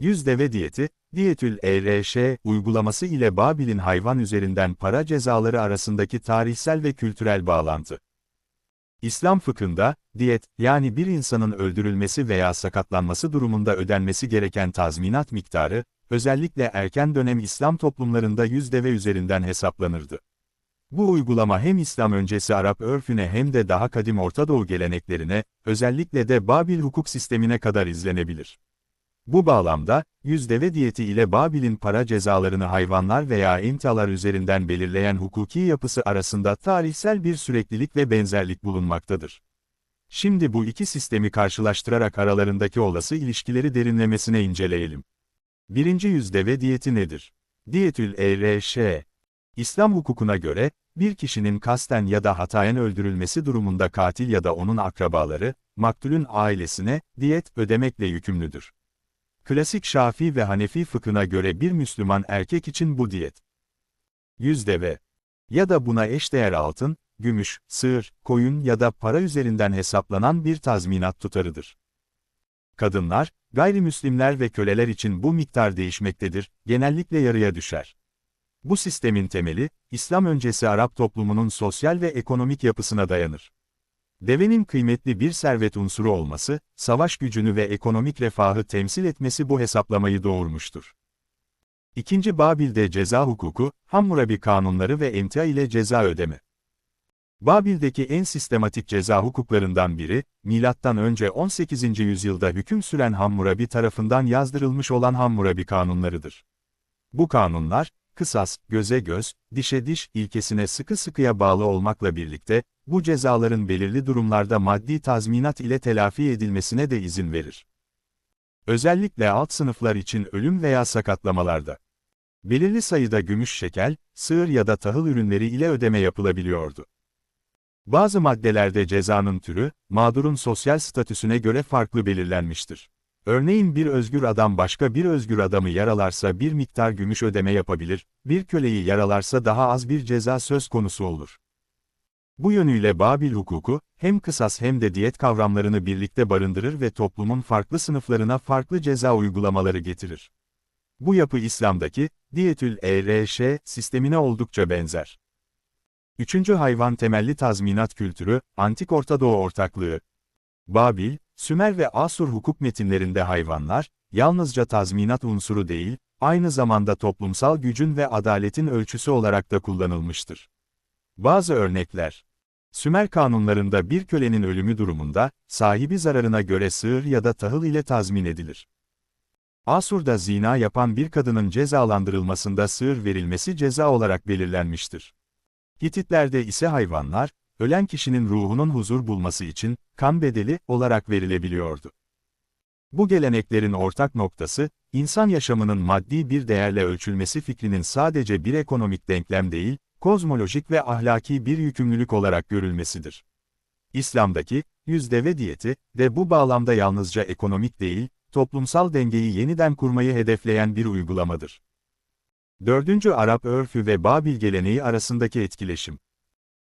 Yüz deve diyeti, Diyetül ERŞ uygulaması ile Babil'in hayvan üzerinden para cezaları arasındaki tarihsel ve kültürel bağlantı. İslam fıkhında, diyet, yani bir insanın öldürülmesi veya sakatlanması durumunda ödenmesi gereken tazminat miktarı, özellikle erken dönem İslam toplumlarında yüz deve üzerinden hesaplanırdı. Bu uygulama hem İslam öncesi Arap örfüne hem de daha kadim Orta Doğu geleneklerine, özellikle de Babil hukuk sistemine kadar izlenebilir. Bu bağlamda, yüz deve diyeti ile Babil'in para cezalarını hayvanlar veya emtialar üzerinden belirleyen hukuki yapısı arasında tarihsel bir süreklilik ve benzerlik bulunmaktadır. Şimdi bu iki sistemi karşılaştırarak aralarındaki olası ilişkileri derinlemesine inceleyelim. Birinci yüz deve diyeti nedir? Diyetül ERŞ İslam hukukuna göre, bir kişinin kasten ya da hatayen öldürülmesi durumunda katil ya da onun akrabaları, maktulün ailesine, diyet ödemekle yükümlüdür. Klasik Şafii ve Hanefi fıkhına göre bir Müslüman erkek için bu diyet. Yüz deve ya da buna eşdeğer altın, gümüş, sığır, koyun ya da para üzerinden hesaplanan bir tazminat tutarıdır. Kadınlar, gayrimüslimler ve köleler için bu miktar değişmektedir, genellikle yarıya düşer. Bu sistemin temeli, İslam öncesi Arap toplumunun sosyal ve ekonomik yapısına dayanır. Devenin kıymetli bir servet unsuru olması, savaş gücünü ve ekonomik refahı temsil etmesi bu hesaplamayı doğurmuştur. İkinci Babil'de ceza hukuku, Hammurabi kanunları ve emtia ile ceza ödeme. Babil'deki en sistematik ceza hukuklarından biri, M.Ö. 18. yüzyılda hüküm süren Hammurabi tarafından yazdırılmış olan Hammurabi kanunlarıdır. Bu kanunlar, kısas, göze göz, dişe diş ilkesine sıkı sıkıya bağlı olmakla birlikte, bu cezaların belirli durumlarda maddi tazminat ile telafi edilmesine de izin verir. Özellikle alt sınıflar için ölüm veya sakatlamalarda. Belirli sayıda gümüş şekel, sığır ya da tahıl ürünleri ile ödeme yapılabiliyordu. Bazı maddelerde cezanın türü, mağdurun sosyal statüsüne göre farklı belirlenmiştir. Örneğin bir özgür adam başka bir özgür adamı yaralarsa bir miktar gümüş ödeme yapabilir, bir köleyi yaralarsa daha az bir ceza söz konusu olur. Bu yönüyle Babil hukuku, hem kısas hem de diyet kavramlarını birlikte barındırır ve toplumun farklı sınıflarına farklı ceza uygulamaları getirir. Bu yapı İslam'daki, diyetül ERŞ sistemine oldukça benzer. Üçüncü hayvan temelli tazminat kültürü, Antik Orta Doğu ortaklığı. Babil, Sümer ve Asur hukuk metinlerinde hayvanlar, yalnızca tazminat unsuru değil, aynı zamanda toplumsal gücün ve adaletin ölçüsü olarak da kullanılmıştır. Bazı örnekler Sümer kanunlarında bir kölenin ölümü durumunda, sahibi zararına göre sığır ya da tahıl ile tazmin edilir. Asur'da zina yapan bir kadının cezalandırılmasında sığır verilmesi ceza olarak belirlenmiştir. Hititlerde ise hayvanlar, ölen kişinin ruhunun huzur bulması için, kan bedeli olarak verilebiliyordu. Bu geleneklerin ortak noktası, insan yaşamının maddi bir değerle ölçülmesi fikrinin sadece bir ekonomik denklem değil, kozmolojik ve ahlaki bir yükümlülük olarak görülmesidir. İslam'daki, yüz deve diyeti, de bu bağlamda yalnızca ekonomik değil, toplumsal dengeyi yeniden kurmayı hedefleyen bir uygulamadır. Dördüncü Arap örfü ve Babil geleneği arasındaki etkileşim.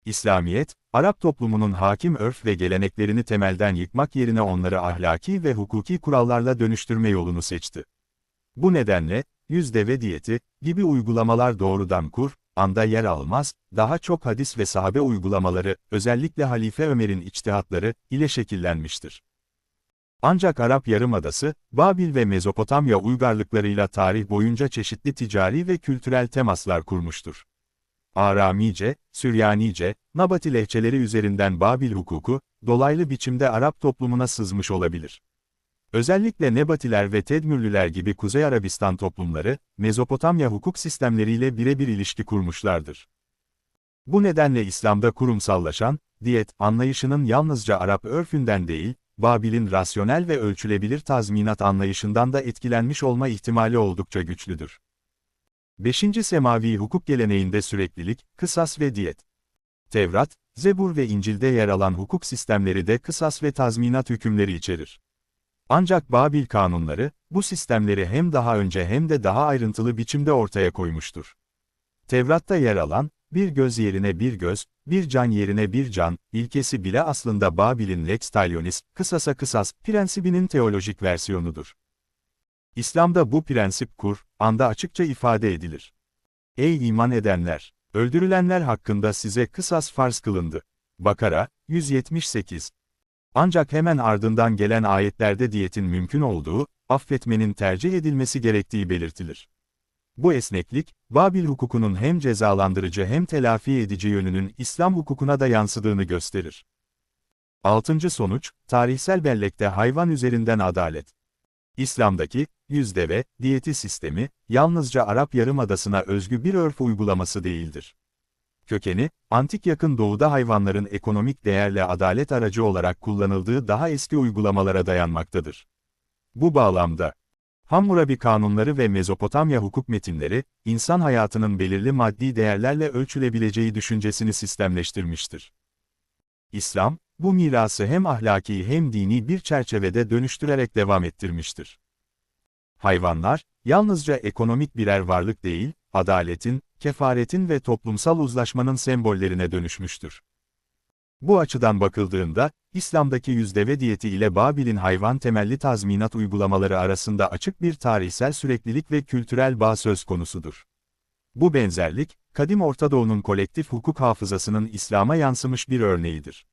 İslamiyet, Arap toplumunun hakim örf ve geleneklerini temelden yıkmak yerine onları ahlaki ve hukuki kurallarla dönüştürme yolunu seçti. Bu nedenle, yüz deve diyeti gibi uygulamalar doğrudan kur, anda yer almaz, daha çok hadis ve sahabe uygulamaları, özellikle Halife Ömer'in içtihatları, ile şekillenmiştir. Ancak Arap Yarımadası, Babil ve Mezopotamya uygarlıklarıyla tarih boyunca çeşitli ticari ve kültürel temaslar kurmuştur. Aramice, Süryanice, Nabati lehçeleri üzerinden Babil hukuku, dolaylı biçimde Arap toplumuna sızmış olabilir. Özellikle Nebatiler ve Tedmürlüler gibi Kuzey Arabistan toplumları, Mezopotamya hukuk sistemleriyle birebir ilişki kurmuşlardır. Bu nedenle İslam'da kurumsallaşan, diyet anlayışının yalnızca Arap örfünden değil, Babil'in rasyonel ve ölçülebilir tazminat anlayışından da etkilenmiş olma ihtimali oldukça güçlüdür. 5. Semavi hukuk geleneğinde süreklilik, kısas ve diyet. Tevrat, Zebur ve İncil'de yer alan hukuk sistemleri de kısas ve tazminat hükümleri içerir. Ancak Babil kanunları, bu sistemleri hem daha önce hem de daha ayrıntılı biçimde ortaya koymuştur. Tevrat'ta yer alan, bir göz yerine bir göz, bir can yerine bir can, ilkesi bile aslında Babil'in lex talionis, kısasa kısas, prensibinin teolojik versiyonudur. İslam'da bu prensip kur, anda açıkça ifade edilir. Ey iman edenler! Öldürülenler hakkında size kısas farz kılındı. Bakara, 178. Ancak hemen ardından gelen ayetlerde diyetin mümkün olduğu, affetmenin tercih edilmesi gerektiği belirtilir. Bu esneklik, Babil hukukunun hem cezalandırıcı hem telafi edici yönünün İslam hukukuna da yansıdığını gösterir. Altıncı sonuç, tarihsel bellekte hayvan üzerinden adalet. İslam'daki, yüz deve, diyeti sistemi, yalnızca Arap Yarımadası'na özgü bir örf uygulaması değildir. Kökeni, antik yakın doğuda hayvanların ekonomik değerle adalet aracı olarak kullanıldığı daha eski uygulamalara dayanmaktadır. Bu bağlamda, Hammurabi kanunları ve Mezopotamya hukuk metinleri, insan hayatının belirli maddi değerlerle ölçülebileceği düşüncesini sistemleştirmiştir. İslam, bu mirası hem ahlaki hem dini bir çerçevede dönüştürerek devam ettirmiştir. Hayvanlar, yalnızca ekonomik birer varlık değil, adaletin, kefaretin ve toplumsal uzlaşmanın sembollerine dönüşmüştür. Bu açıdan bakıldığında, İslam'daki yüzdeve diyeti ile Babil'in hayvan temelli tazminat uygulamaları arasında açık bir tarihsel süreklilik ve kültürel bağ söz konusudur. Bu benzerlik, kadim Orta Doğu'nun kolektif hukuk hafızasının İslam'a yansımış bir örneğidir.